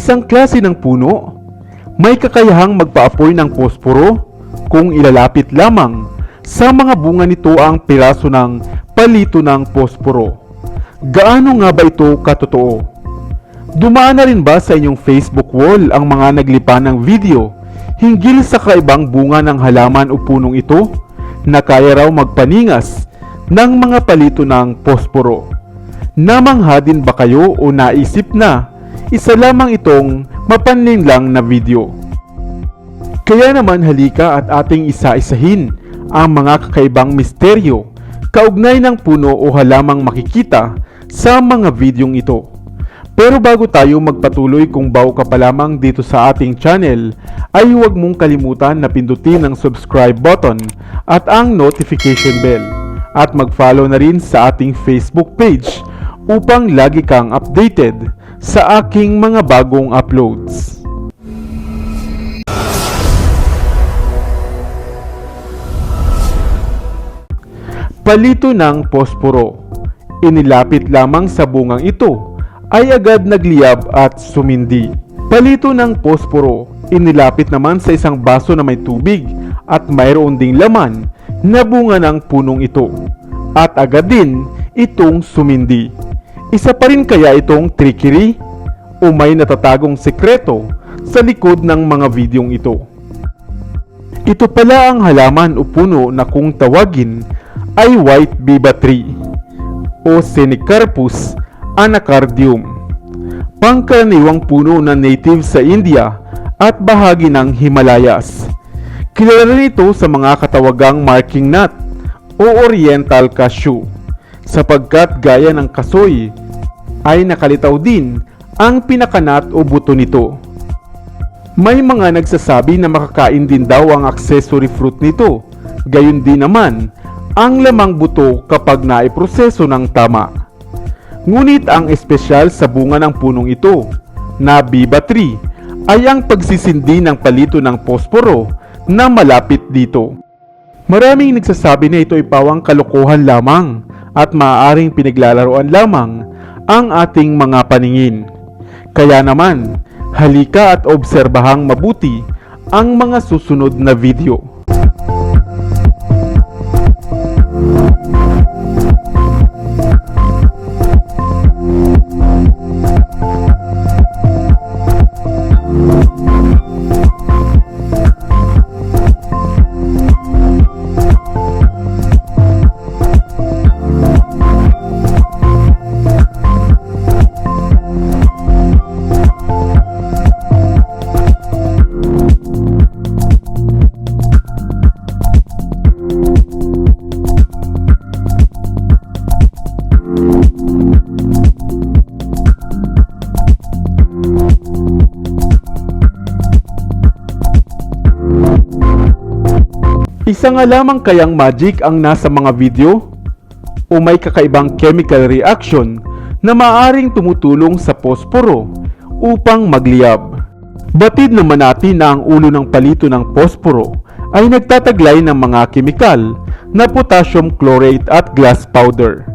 isang klase ng puno. May kakayahang magpaapoy ng posporo kung ilalapit lamang sa mga bunga nito ang piraso ng palito ng posporo. Gaano nga ba ito katotoo? Dumaan na rin ba sa inyong Facebook wall ang mga naglipa ng video hinggil sa kaibang bunga ng halaman o punong ito na kaya raw magpaningas ng mga palito ng posporo? Namangha din ba kayo o naisip na isa lamang itong mapanling lang na video? Kaya naman halika at ating isa-isahin ang mga kakaibang misteryo kaugnay ng puno o halamang makikita sa mga videong ito. Pero bago tayo magpatuloy kung bago ka pa lamang dito sa ating channel, ay huwag mong kalimutan na pindutin ang subscribe button at ang notification bell. At mag-follow na rin sa ating Facebook page upang lagi kang updated sa aking mga bagong uploads. Palito ng posporo. Inilapit lamang sa bungang ito ay agad nagliyab at sumindi. Palito ng posporo. Inilapit naman sa isang baso na may tubig at mayroon ding laman na bunga ng punong ito. At agad din itong sumindi. Isa pa rin kaya itong trickery? O may natatagong sekreto sa likod ng mga videong ito? Ito pala ang halaman o puno na kung tawagin ay white biba tree o Senicarpus anacardium. Pangkaraniwang puno na native sa India at bahagi ng Himalayas. Kilala rin ito sa mga katawagang marking nut o oriental cashew sapagkat gaya ng kasoy ay nakalitaw din ang pinakanat o buto nito. May mga nagsasabi na makakain din daw ang accessory fruit nito. Gayon din naman ang lamang buto kapag naiproseso ng tama. Ngunit ang espesyal sa bunga ng punong ito, na biba tree, ay ang pagsisindi ng palito ng posporo na malapit dito. Maraming nagsasabi na ito ay pawang kalokohan lamang at maaaring pinaglalaroan lamang ang ating mga paningin. Kaya naman, halika at obserbahang mabuti ang mga susunod na video. Isa nga lamang kayang magic ang nasa mga video? O may kakaibang chemical reaction na maaring tumutulong sa posporo upang magliyab? Batid naman natin na ang ulo ng palito ng posporo ay nagtataglay ng mga kemikal na potassium chlorate at glass powder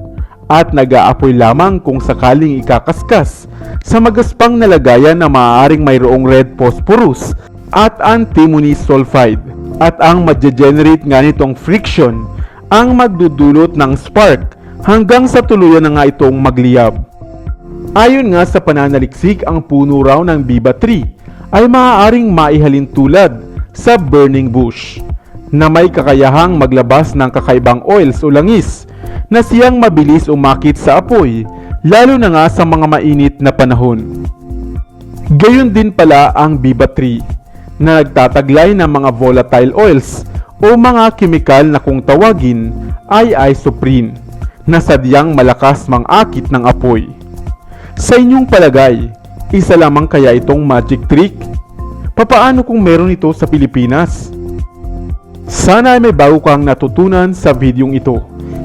at nag-aapoy lamang kung sakaling ikakaskas sa magaspang na lagayan na maaaring mayroong red phosphorus at antimony sulfide at ang madje-generate nga nitong friction ang magdudulot ng spark hanggang sa tuluyan na nga itong magliyab. Ayon nga sa pananaliksik ang puno raw ng biba tree ay maaaring maihalin tulad sa burning bush na may kakayahang maglabas ng kakaibang oils o langis na siyang mabilis umakit sa apoy lalo na nga sa mga mainit na panahon. Gayon din pala ang biba tree na nagtataglay ng mga volatile oils o mga kemikal na kung tawagin ay isoprene na sadyang malakas mangakit ng apoy. Sa inyong palagay, isa lamang kaya itong magic trick? Papaano kung meron ito sa Pilipinas? Sana ay may bago kang natutunan sa videong ito.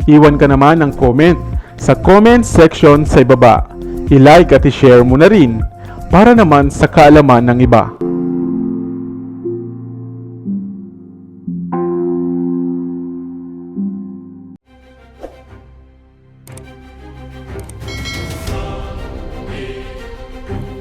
Iwan ka naman ng comment sa comment section sa ibaba. I-like at i-share mo na rin para naman sa kaalaman ng iba.